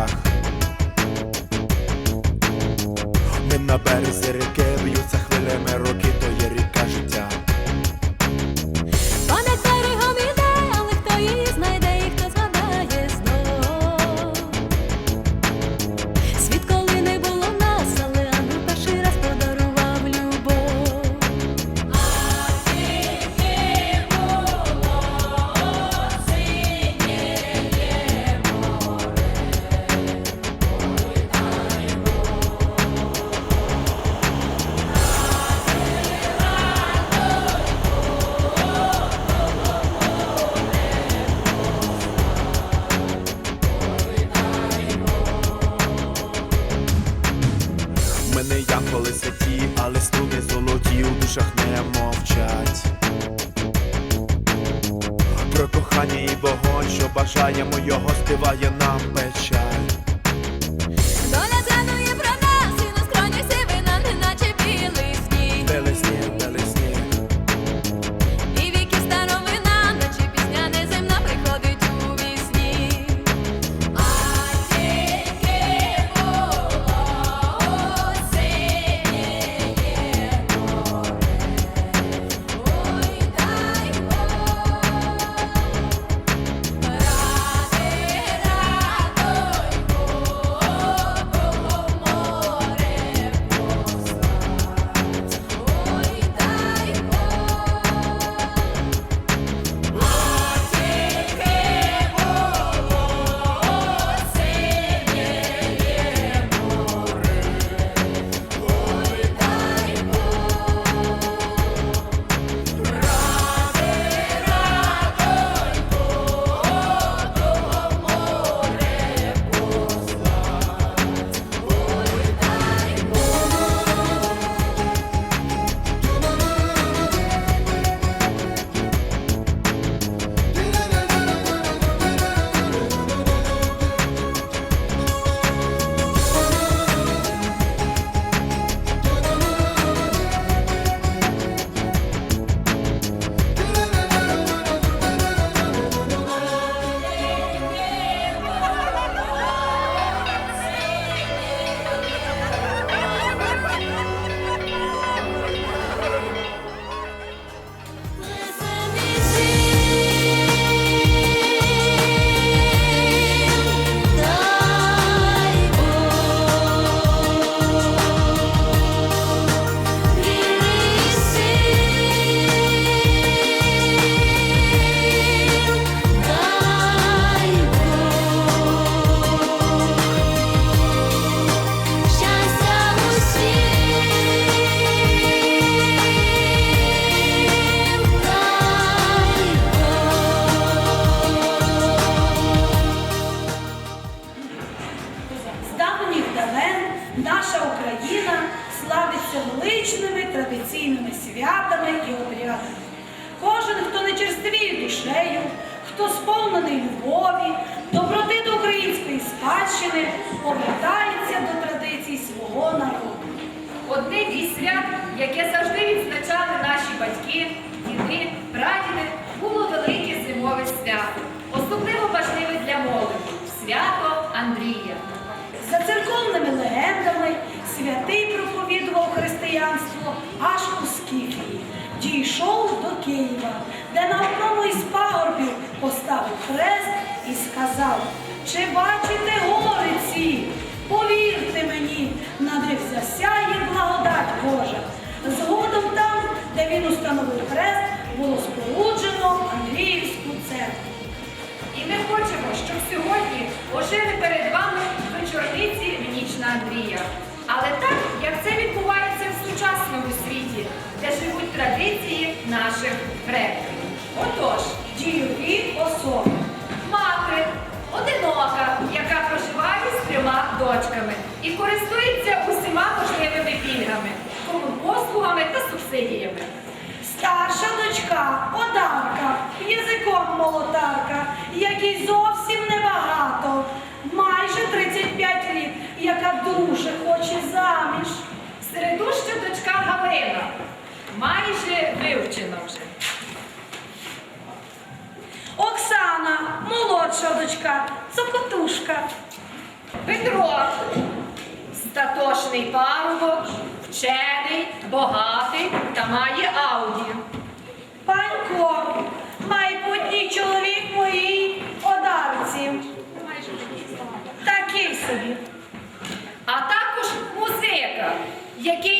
на руках. Ми величними традиційними святами і обрядами. Кожен, хто не черствіє душею, хто сповнений любові, доброти до української спадщини, повертається до традицій свого народу. Одне із свят, яке завжди відзначали наші батьки, діди, прадіди, було велике зимове свято, особливо важливе для молоді свято Андрія. За церковними легендами святий проповідував християнство аж у Скіфії. Дійшов до Києва, де на одному із пагорбів поставив хрест і сказав: Чи бачите гори ці? Повірте мені, на них засяє благодать Божа. Згодом там, де він установив хрест, було споруджено Андріївську церкву. І ми хочемо, щоб сьогодні ожили перед вами вечорниці в ніч на Андрія. Але так, як це відбувається в сучасному світі, де живуть традиції наших предків. Отож, Дієві особи. мати одинока, яка проживає з трьома дочками і користується усіма можливими пільгами, послугами та субсидіями. Старша дочка, одарка, язиком молотарка, майже вивчено вже. Оксана, молодша дочка, цокотушка. Петро, статошний парубок, вчений, богатий та має ауді. Панько, майбутній чоловік моїй одарці. Такий собі. А також музика, який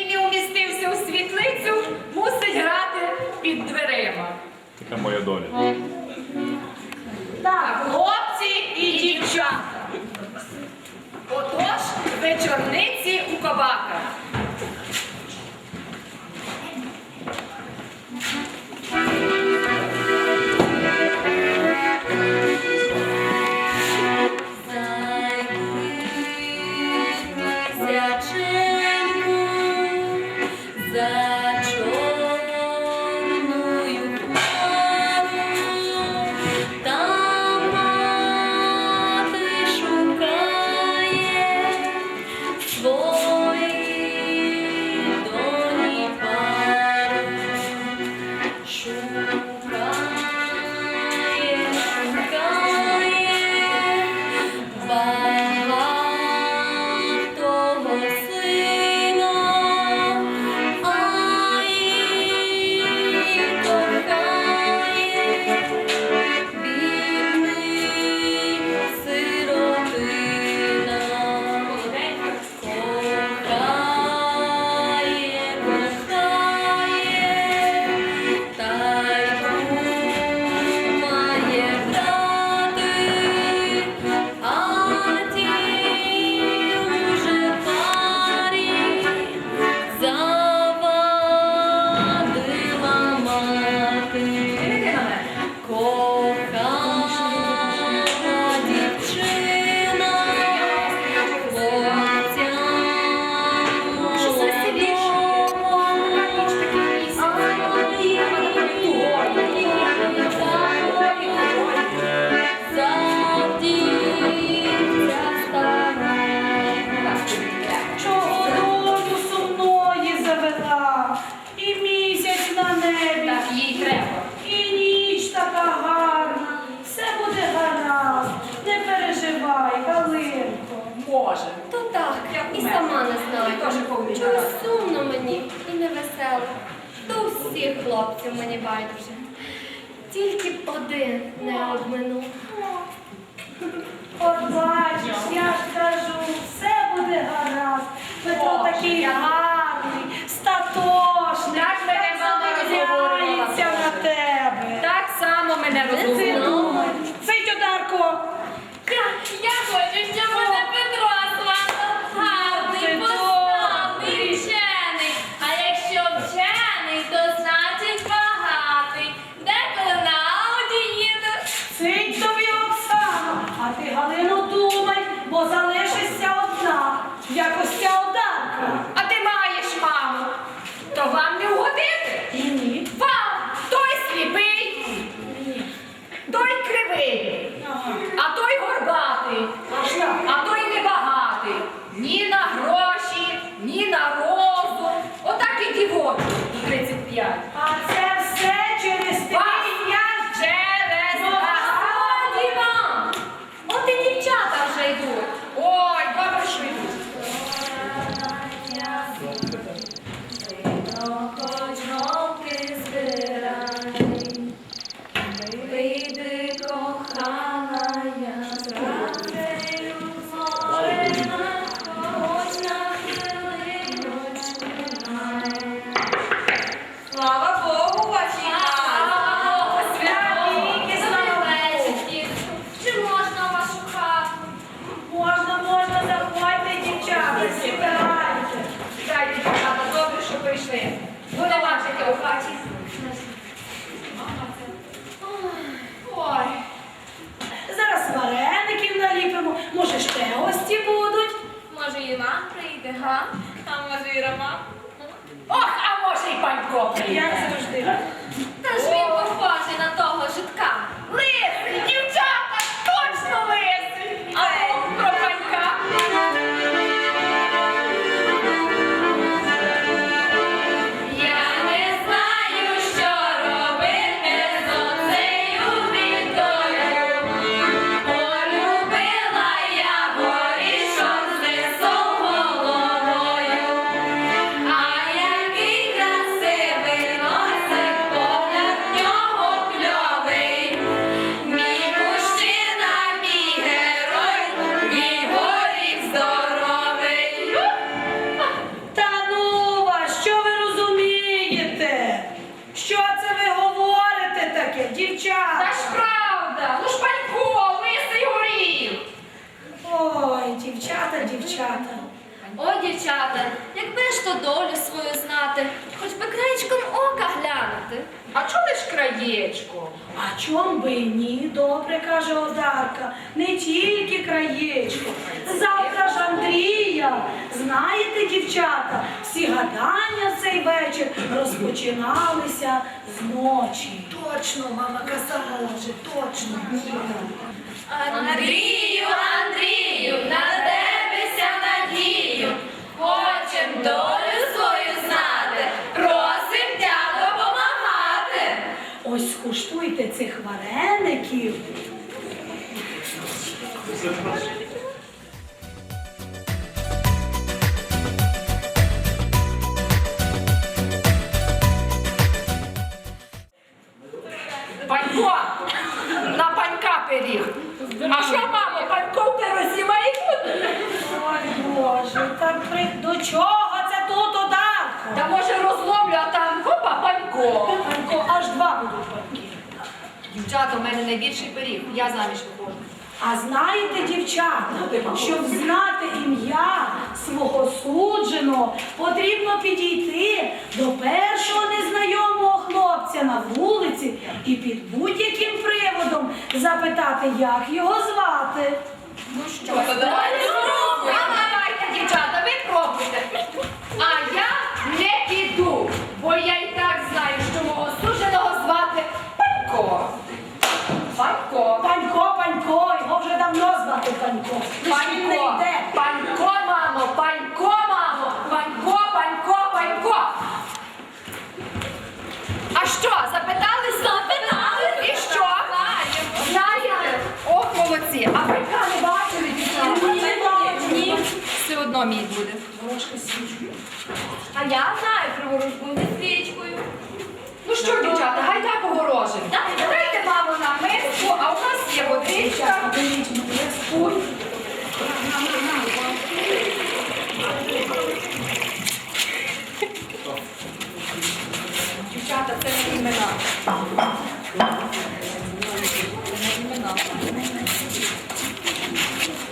це моя доля. Так, хлопці і дівчата. Отож, вечорниці у кабаках. дівчата. О, дівчата, якби ж то долю свою знати, хоч би краєчком ока глянути. А чому лиш краєчко? А чом би і ні, добре каже Одарка, не тільки краєчко. Завтра ж Андрія. Знаєте, дівчата, всі гадання цей вечір розпочиналися з ночі. Точно, мама казала, точно. Андрію, Андрію, Андрію. Долю свою знати, просим тя допомагати. Ось скуштуйте цих вареників. Дівчата, у мене найбільший пиріг. Я заміж виходжу. А знаєте, дівчата, щоб знати ім'я свого судженого, потрібно підійти до першого незнайомого хлопця на вулиці і під будь-яким приводом запитати, як його звати. Ну що, давайте спробуємо. А давайте, дівчата, ви пробуйте. А я не піду, бо я і так знаю, що мого суженого звати Панько. Панько. Панько, панько, його вже давно звати панько. Лиш він не Панько. йде. Панько, мамо, панько, мамо. Панько, панько, панько. А що, запитали? Запитали. І що? Знаєте? Ох, молодці. А панька не бачили, дівчата? Ні, не бачу. Ні. Все одно мій буде. Ложка свічку. А я знаю про ворожбу зі свічкою. Ну що, дівчата, гайда поворожимо. Дайте, мамо, на миску, а у нас є водичка. Мене, спуй. Дівчата, це не імена.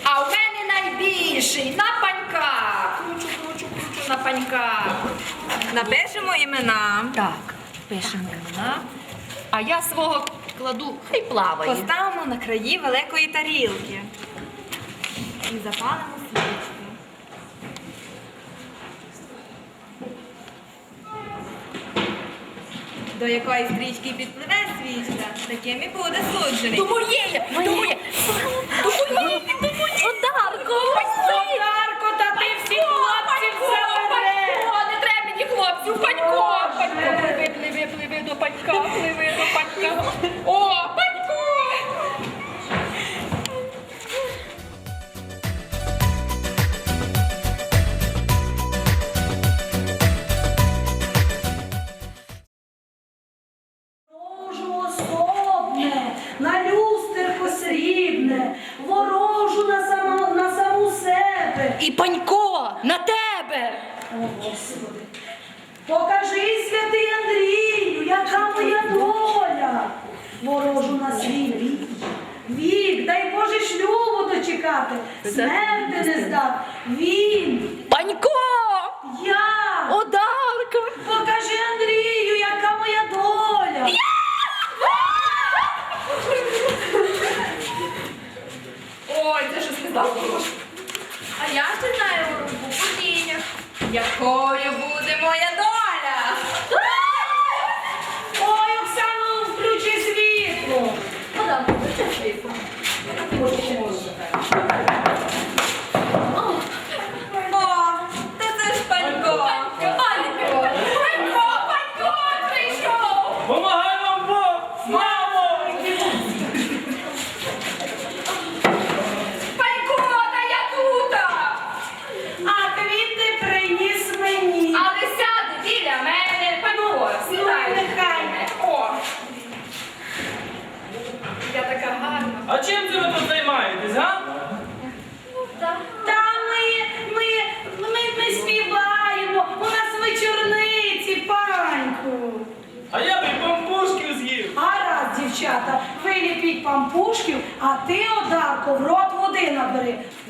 А у мене найбільший на панька. Кручу, кручу, кручу на панька. Напишемо імена. Так, пишемо імена. А я свого кладу, хай плаває. Поставимо на краї великої тарілки. І запалимо свічку. До якої стрічки підпливе свічка, таким і буде суджений. До моєї, до моєї, পাটকা আপনি মেরে তো পাটকা ও Yeah.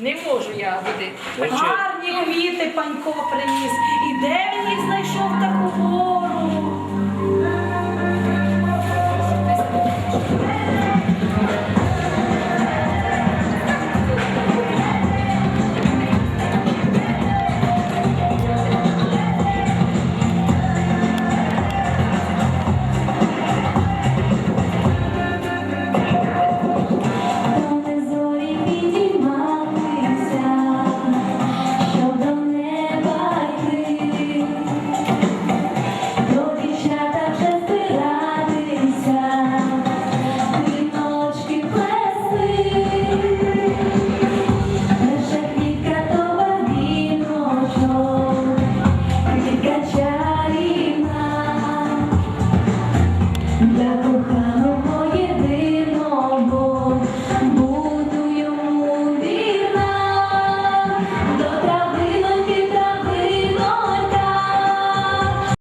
Не можу я бути. Гарні квіти панько приніс. І де він їх знайшов таку гору?